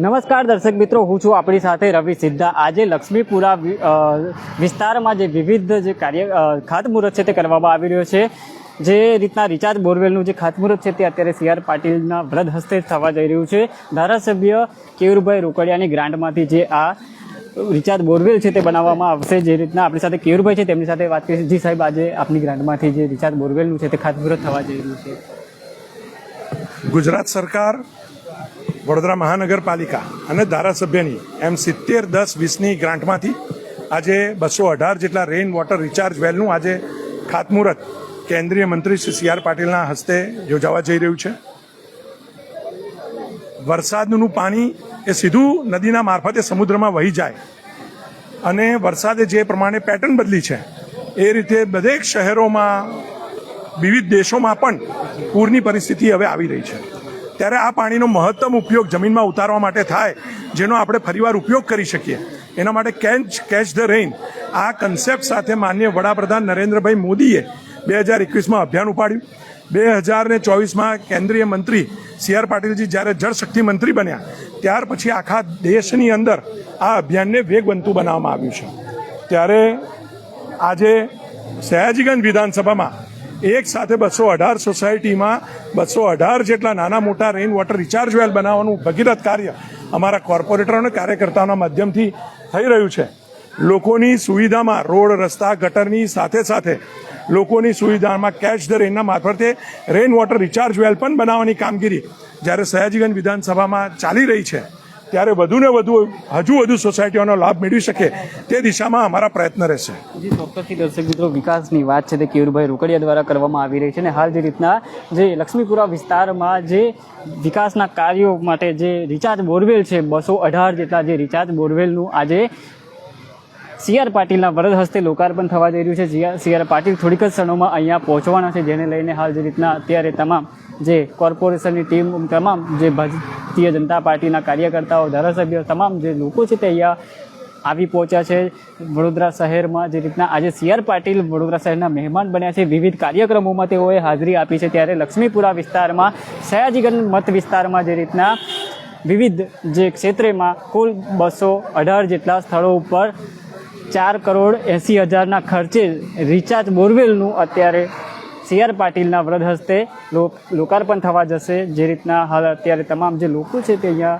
નમસ્કાર દર્શક મિત્રો, હું છું આપણી સાથે રવિ સિદ્ધા. આજે લક્ષ્મીપુરા વિસ્તારમાં જે વિવિધ જે કાર્ય ખાતમુહૂર્ત છે તે કરવામાં આવી રહ્યો છે. જે રીતના રિચાર્જ બોરવેલનું જે ખાતમુહૂર્ત છે તે અત્યારે સી આર પાટીલના વ્રત હસ્તે થવા જઈ રહ્યું છે. ધારાસભ્ય કેયુરભાઈ રોકડિયાની ગ્રાન્ટમાંથી જે આ રિચાર્જ બોરવેલ છે તે બનાવવામાં આવશે. જે રીતના આપણી સાથે કેયુરભાઈ છે તેમની સાથે વાત કરીશું. જી સાહેબ, આજે આપની ગ્રાન્ટમાંથી જે રિચાર્જ બોરવેલનું છે તે ખાતમુહૂર્ત થવા જઈ રહ્યું છે. ગુજરાત સરકાર વડોદરા મહાનગરપાલિકા અને ધારાસભ્યની એમ સિત્તેર દસ વીસની ગ્રાન્ટમાંથી આજે બસો અઢાર જેટલા રેઇન વોટર રિચાર્જ વેલનું આજે ખાતમુહૂર્ત કેન્દ્રીય મંત્રી શ્રી સી આર પાટીલના હસ્તે યોજાવા જઈ રહ્યું છે. વરસાદનું પાણી એ સીધું નદીના મારફતે સમુદ્રમાં વહી જાય અને વરસાદે જે પ્રમાણે પેટર્ન બદલી છે, એ રીતે બધેક શહેરોમાં, વિવિધ દેશોમાં પણ પૂરની પરિસ્થિતિ હવે આવી રહી છે. ત્યારે આ પાણીનો મહત્તમ ઉપયોગ જમીનમાં ઉતારવા માટે થાય, જેનો આપણે ફરીવાર ઉપયોગ કરી શકીએ. એના માટે કેચ કેચ ધ રેઇન. આ કન્સેપ્ટ સાથે માન્ય વડાપ્રધાન નરેન્દ્રભાઈ મોદીએ બે હજાર એકવીસમાં અભિયાન ઉપાડ્યું. બે હજાર ને ચોવીસમાં કેન્દ્રીય મંત્રી સી આર પાટીલજી જ્યારે જળશક્તિ મંત્રી બન્યા, ત્યાર પછી આખા દેશની અંદર આ અભિયાનને વેગવંતું બનાવવામાં આવ્યું છે. ત્યારે આજે સયાજીગંજ વિધાનસભામાં એક સાથે બસો અઢાર સોસાયટીમાં બસો અઢાર જેટલા નાના મોટા રેઇન વોટર રિચાર્જ વેલ બનાવવાનું ભગીરથ કાર્ય અમારા કોર્પોરેટરો અને કાર્યકર્તાઓના માધ્યમથી થઈ રહ્યું છે. લોકોની સુવિધામાં રોડ, રસ્તા, ગટરની સાથે સાથે લોકોની સુવિધામાં કેચ ધ રેનના મારફતે રેઇન વોટર રિચાર્જ વેલ પણ બનાવવાની કામગીરી જ્યારે સયાજીગંજ વિધાનસભામાં ચાલી રહી છે. ત્યારે વધુને વધુ, હજુ વધુ સોસાયટીઓનો લાભ મેળવી શકે તે દિશામાં અમારા પ્રયત્ન રહેશે. ચોક્કસથી દર્શક મિત્રો, વિકાસની વાત છે તે કેયુરભાઈ રોકડિયા દ્વારા કરવામાં આવી રહી છે અને હાલ જે રીતના જે લક્ષ્મીપુરા વિસ્તારમાં જે વિકાસના કાર્યો માટે જે રિચાર્જ બોરવેલ છે, બસો અઢાર જેટલા જે રિચાર્જ બોરવેલનું આજે સી આર પાટીલના વરદ હસ્તે લોકાર્પણ થવા જઈ રહ્યું છે. સી આર પાટીલ થોડીક જ ક્ષણોમાં અહીંયા પહોંચવાના છે, જેને લઈને હાલ જે રીતના અત્યારે તમામ જે કોર્પોરેશનની ટીમ, તમામ જે ભારતીય જનતા પાર્ટીના કાર્યકર્તાઓ, ધારાસભ્યો, તમામ જે લોકો છે તે અહીંયા આવી પહોંચ્યા છે. વડોદરા શહેરમાં જે રીતના આજે સી આર પાટીલ વડોદરા શહેરના મહેમાન બન્યા છે. વિવિધ કાર્યક્રમોમાં તેઓએ હાજરી આપી છે. ત્યારે લક્ષ્મીપુરા વિસ્તારમાં, સયાજીગંજ મત વિસ્તારમાં જે રીતના વિવિધ જે ક્ષેત્રેમાં કુલ બસો અઢાર જેટલા સ્થળો ઉપર ચાર કરોડ એંસી હજારના ખર્ચે રિચાર્જ બોરવેલનું અત્યારે સી આર પાટીલના વ્રત હસ્તે લોક લોકાર્પણ થવા જશે. જે રીતના હાલ અત્યારે તમામ જે લોકો છે તે અહીંયા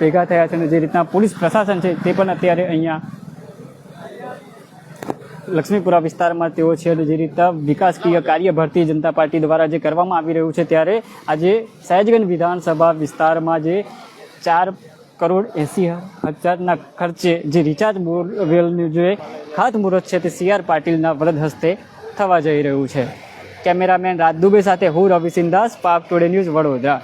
ભેગા થયા છે અને જે રીતના પોલીસ પ્રશાસન છે તે પણ અત્યારે અહીંયા લક્ષ્મીપુરા વિસ્તારમાં તેઓ છે અને જે રીતના વિકાસકીય કાર્ય ભારતીય જનતા પાર્ટી દ્વારા જે કરવામાં આવી રહ્યું છે ત્યારે આજે સહેજગંજ વિધાનસભા વિસ્તારમાં જે ચાર કરોડ એંસી હજારના ખર્ચે જે રિચાર્જ બોરવેલનું જે ખાતમુહૂર્ત છે તે સી આર પાટીલના વ્રત હસ્તે થવા જઈ રહ્યું છે. કેમેરામેન રાજદુબે સાથે હું રવિસિંહ દાસ, પાક ટુડે ન્યૂઝ વડોદરા.